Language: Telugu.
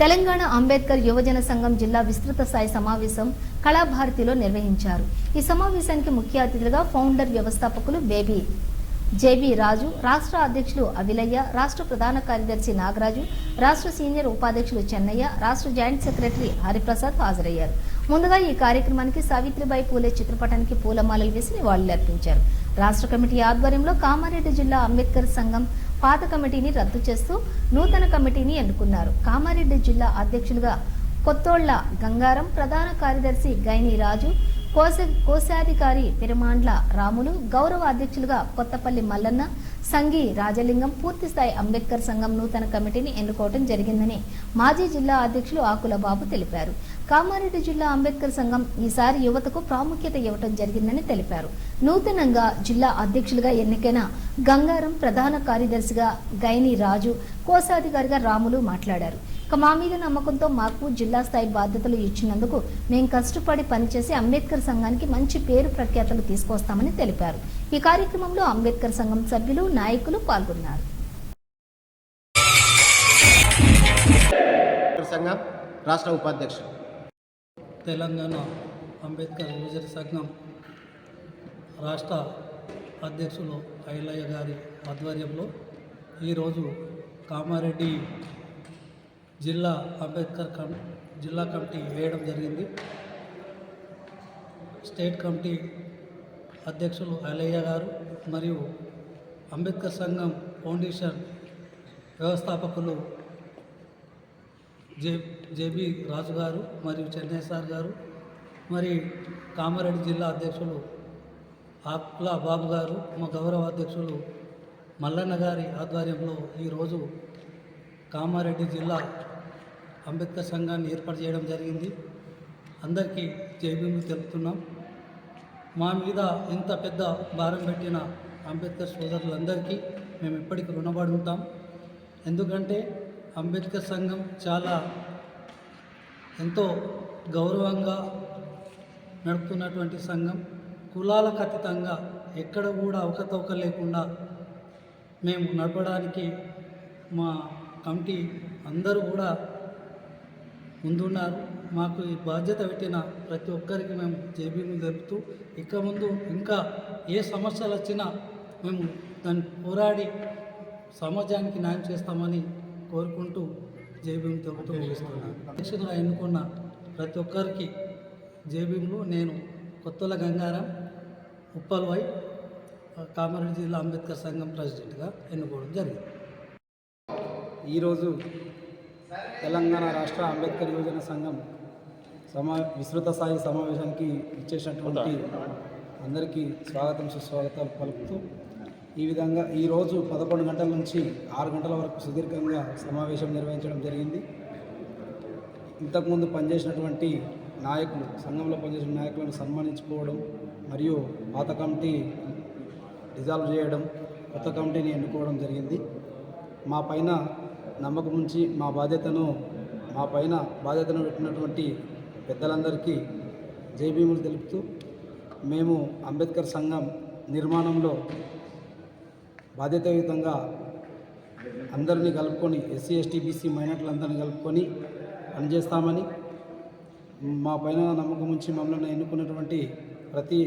తెలంగాణ అంబేద్కర్ యువజన సంఘం జిల్లా విస్తృత స్థాయి సమావేశం కళాభారతిలో నిర్వహించారు. ఈ సమావేశానికి ముఖ్య అతిథులుగా ఫౌండర్ వ్యవస్థాపకులు బేబీ జేబీ రాజు రాష్ట్ర అధ్యక్షులు అవిలయ్య రాష్ట్ర ప్రధాన కార్యదర్శి నాగరాజు రాష్ట్ర సీనియర్ ఉపాధ్యక్షులు చెన్నయ్య రాష్ట్ర జాయింట్ సెక్రటరీ హరిప్రసాద్ హాజరయ్యారు. ముందుగా ఈ కార్యక్రమానికి సావిత్రిబాయి పూలే చిత్రపటానికి పూలమాలలు వేసి నివాళులర్పించారు. రాష్ట్ర కమిటీ ఆధ్వర్యంలో కామారెడ్డి జిల్లా అంబేద్కర్ సంఘం పాత కమిటీని రద్దు చేస్తూ నూతన కమిటీని ఎన్నుకున్నారు. కామారెడ్డి జిల్లా అధ్యక్షులుగా కొత్తోళ్ళ గంగారం ప్రధాన కార్యదర్శి గైని రాజు కోశ కోశాధికారి పెరుమాండ్ల రాములు గౌరవ అధ్యక్షులుగా కొత్తపల్లి మల్లన్న సంఘి రాజలింగం పూర్తిస్థాయి అంబేద్కర్ సంఘం నూతన కమిటీని ఎన్నుకోవడం జరిగిందని మాజీ జిల్లా అధ్యక్షులు ఆకుల బాబు తెలిపారు. కామారెడ్డి జిల్లా అంబేద్కర్ సంఘం ఈసారి యువతకు ప్రాముఖ్యత ఇవ్వటం జరిగిందని తెలిపారు. నూతనంగా జిల్లా అధ్యక్షులుగా ఎన్నికైన గంగారం ప్రధాన కార్యదర్శిగా గైని రాజు కోశాధికారిగా రాములు మాట్లాడారు. ఇక మా మీద నమ్మకంతో మాకు జిల్లా స్థాయి బాధ్యతలు ఇచ్చినందుకు మేము కష్టపడి పనిచేసి అంబేద్కర్ సంఘానికి మంచి పేరు ప్రఖ్యాతలు తీసుకొస్తామని తెలిపారు. ఈ కార్యక్రమంలో అంబేద్కర్ సంఘం సభ్యులు నాయకులు పాల్గొన్నారు. సంఘం రాష్ట్ర ఉపాధ్యక్షుడు. తెలంగాణ అంబేద్కర్ యువజన సంఘం రాష్ట్ర అధ్యక్షులు ఐలయ్య గారి ఆధ్వర్యంలో ఈరోజు కామారెడ్డి జిల్లా అంబేద్కర్ కం జిల్లా కమిటీ వేయడం జరిగింది. స్టేట్ కమిటీ అధ్యక్షులు అలయ్య గారు మరియు అంబేద్కర్ సంఘం ఫౌండేషన్ వ్యవస్థాపకులు జే జేబీ రాజు గారు మరియు చెన్నై సార్ గారు మరి కామారెడ్డి జిల్లా అధ్యక్షులు ఆప్లా బాబు గారు మా గౌరవ అధ్యక్షులు మల్లన్న గారి ఆధ్వర్యంలో ఈరోజు కామారెడ్డి జిల్లా అంబేద్కర్ సంఘాన్ని ఏర్పాటు చేయడం జరిగింది. అందరికీ జైబీలు తెలుపుతున్నాం. మా మీద ఇంత పెద్ద భారం పెట్టిన అంబేద్కర్ సోదరులందరికీ మేము ఇప్పటికీ రుణపడి ఉంటాం. ఎందుకంటే అంబేద్కర్ సంఘం చాలా ఎంతో గౌరవంగా నడుపుతున్నటువంటి సంఘం. కులాలకు అతీతంగా ఎక్కడ కూడా అవకతవక లేకుండా మేము నడపడానికి మా కమిటీ అందరూ కూడా ముందున్నారు. మాకు ఈ బాధ్యత పెట్టిన ప్రతి ఒక్కరికి మేము జేబీని జరుపుతూ ఇక ముందు ఇంకా ఏ సమస్యలు వచ్చినా మేము దాన్ని పోరాడి సమాజానికి న్యాయం చేస్తామని కోరుకుంటూ జేబీఎం తెలుపుతూ ముగిస్తున్నాను. అధ్యక్షులుగా ఎన్నుకున్న ప్రతి ఒక్కరికి జేబీఎంలో నేను కొత్తల గంగారం ఉప్పల్వై కామారెడ్డి జిల్లా అంబేద్కర్ సంఘం ప్రెసిడెంట్గా ఎన్నుకోవడం జరిగింది. ఈరోజు తెలంగాణ రాష్ట్ర అంబేద్కర్ యువజన సంఘం సమా విస్తృత స్థాయి సమావేశానికి ఇచ్చేసినటువంటి అందరికీ స్వాగతం సుస్వాగతాలు పలుకుతూ ఈ విధంగా ఈరోజు పదకొండు గంటల నుంచి ఆరు గంటల వరకు సుదీర్ఘంగా సమావేశం నిర్వహించడం జరిగింది. ఇంతకుముందు పనిచేసినటువంటి నాయకులు సంఘంలో పనిచేసిన నాయకులను సన్మానించుకోవడం మరియు పాత కమిటీ డిజాల్వ్ చేయడం కొత్త కమిటీని ఎన్నుకోవడం జరిగింది. మా పైన నమ్మకం ఉంచి మా బాధ్యతను మా పైన బాధ్యతను పెట్టినటువంటి పెద్దలందరికీ జైభీములు తెలుపుతూ మేము అంబేద్కర్ సంఘం నిర్మాణంలో బాధ్యతాయుతంగా అందరినీ కలుపుకొని ఎస్సీ ఎస్టీ బీసీ మైనార్టీలందరినీ కలుపుకొని పనిచేస్తామని మా పైన నమ్మకం ఉంచి మమ్మల్ని ఎన్నుకున్నటువంటి ప్రతి